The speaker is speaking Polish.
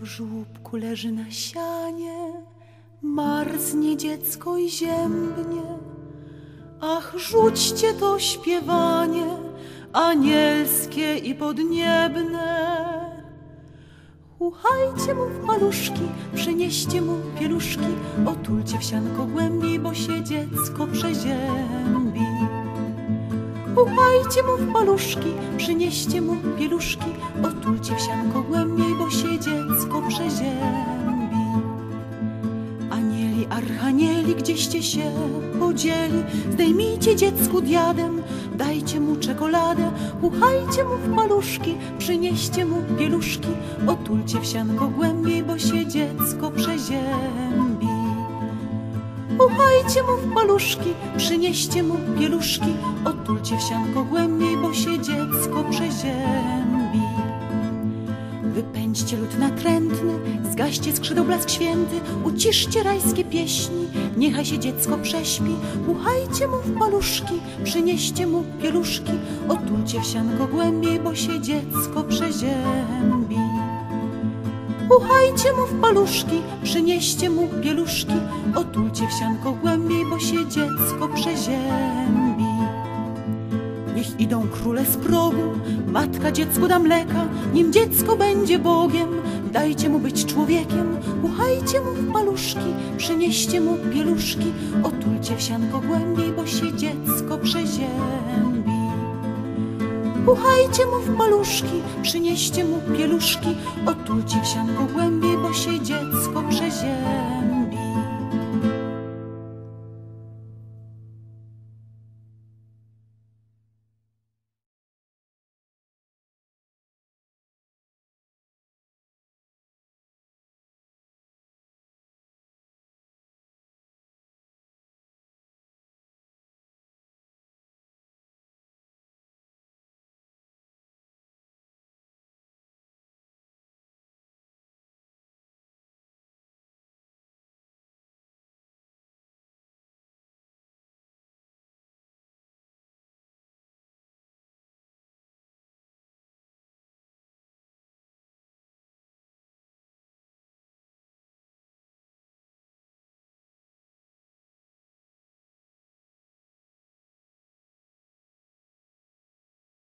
W żłóbku leży na sianie, marznie dziecko i ziębnie. Ach, rzućcie to śpiewanie, anielskie i podniebne. Uchajcie mu w paluszki, przynieście mu pieluszki, otulcie w sianko głębiej, bo się dziecko przeziębi. Uchajcie mu w paluszki, przynieście mu pieluszki, otulcie w sianko głębiej, bo się dziecko przeziębi. Anieli, archanieli, gdzieście się podzieli, zdejmijcie dziecku diadem, dajcie mu czekoladę, uchajcie mu w paluszki, przynieście mu pieluszki, otulcie w sianko głębiej, bo się dziecko przeziębi. Uchajcie mu w paluszki, przynieście mu pieluszki, otulcie w sianko głębiej, bo się dziecko przeziębi. Wypędźcie lud natrętny, zgaście skrzydeł blask święty, uciszcie rajskie pieśni, niechaj się dziecko prześpi. Uchajcie mu w paluszki, przynieście mu pieluszki, otulcie w sianko głębiej, bo się dziecko przeziębi. Uchajcie mu w paluszki, przynieście mu pieluszki, otulcie w sianko głębiej, bo się dziecko przeziębi. Niech idą króle z progu, matka dziecku da mleka, nim dziecko będzie Bogiem, dajcie mu być człowiekiem. Uchajcie mu w paluszki, przynieście mu pieluszki, otulcie w sianko głębiej, bo się dziecko przeziębi. Uchajcie mu w paluszki, przynieście mu pieluszki, otulcie w sianko głębiej, bo się dziecko przeziębi.